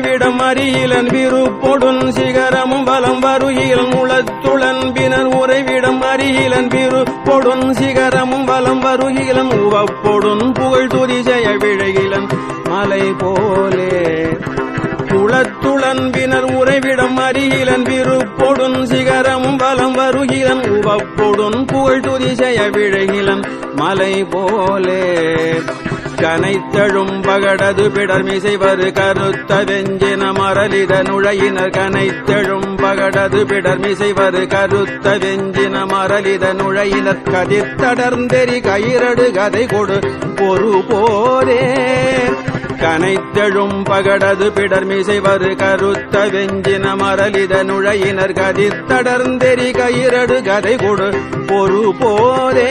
விடம் உறைவிடம் அறியிலன் விருப்பொடுன் சிகரமும் வலம் வருகிலன் உளத்துளன்பினர் உறைவிடம் அறியிலன் விருப்பொடுன் சிகரமும் வலம் வருகிலன் உவப்பொடுன் புகழ் துதி செய்ய விழகிலன் மலை போலே. குளத்துளன்பினர் உறைவிடம் அறிகிலன் விருப்பொடுன் சிகரமும் வலம் வருகிலன் உவப்பொடுன் புகழ் துதிசெய விழகிலன் மலை போலே. கனைத்தழும் பகடது பிடர்மிசைவரு கருத்த வெஞ்சின மரலித நுழையினர் கனைத்தழும் பகடது பிடர்மிசைவரு கருத்த வெஞ்சின மரலித நுழையினர் கதிர்த்தடர்ந்தெறி கயிரடு கதை கொடு பொறு போரே கனைத்தழும் பகடது பிடர் மிசைவரு கருத்த வெஞ்சின மரலித நுழையினர் கதிர்த்தடர்ந்தெறி கயிரடு கதை கொடு பொறு போரே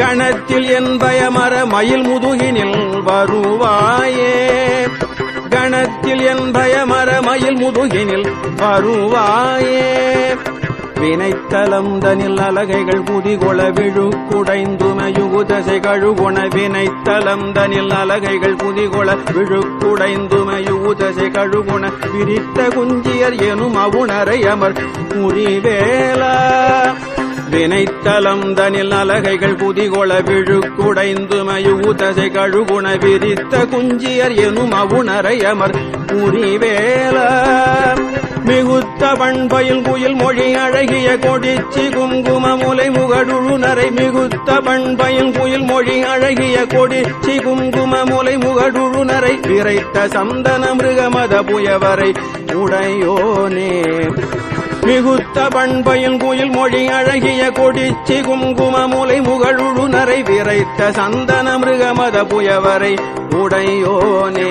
கணத்தில் என் பயமர மயில் முதுகினில் வருவாயே. கணத்தில் என் பயமர மயில் முதுகினில் வருவாயே. வினைத்தலம் தனில் அலகைகள் குதிகொள விழு குடைந்துமையுகுதசை கழுகுண வினைத்தலம் தனில் அலகைகள் குதிகொள விழு குடைந்துமையுகுதசை கழுகுண விரித்த குஞ்சியர் எனும் அவுணரை அமர் முறிவேலா. வினைத்தலம் தனில் அலகைகள் குதிகொள விழு குடைந்துமையுதசை கழுகுண விரித்த குஞ்சியர் எனும் அவுணரையமர் அமர் மிகுத்த பண்பயில் குயில் மொழி அழகிய கொடிச்சி குங்கும முலை முகடுழுநரை மிகுத்த பண்பயில் குயில் மொழி அழகிய கொடிச்சி குங்கும முலை முகடுழுநரை விரைத்த சந்தன மிருகமத புயவரை உடையோனே. மிகுத்த பண்பையில் குயில் மொழி அழகிய கொடிச்சி குங்கும முலை முகழுழுநரை விரைத்த சந்தன மிருகமத புயவரை உடையோனே.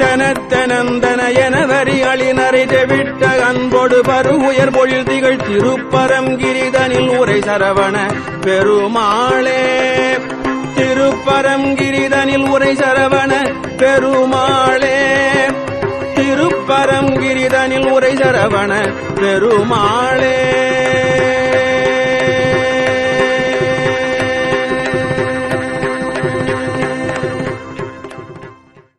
தனத்தனந்தன என அழினரை தெவிட்ட அன்போடு பருகுயர் பொழில் திகழ் திருப்பரங்கிரிதனில் உரை சரவண பெருமாளே. திருப்பரங்கிரிதனில் உரை சரவண பெருமாளே. திருப்பரங்கிரிதனில் உரை சரவண பெருமாளே.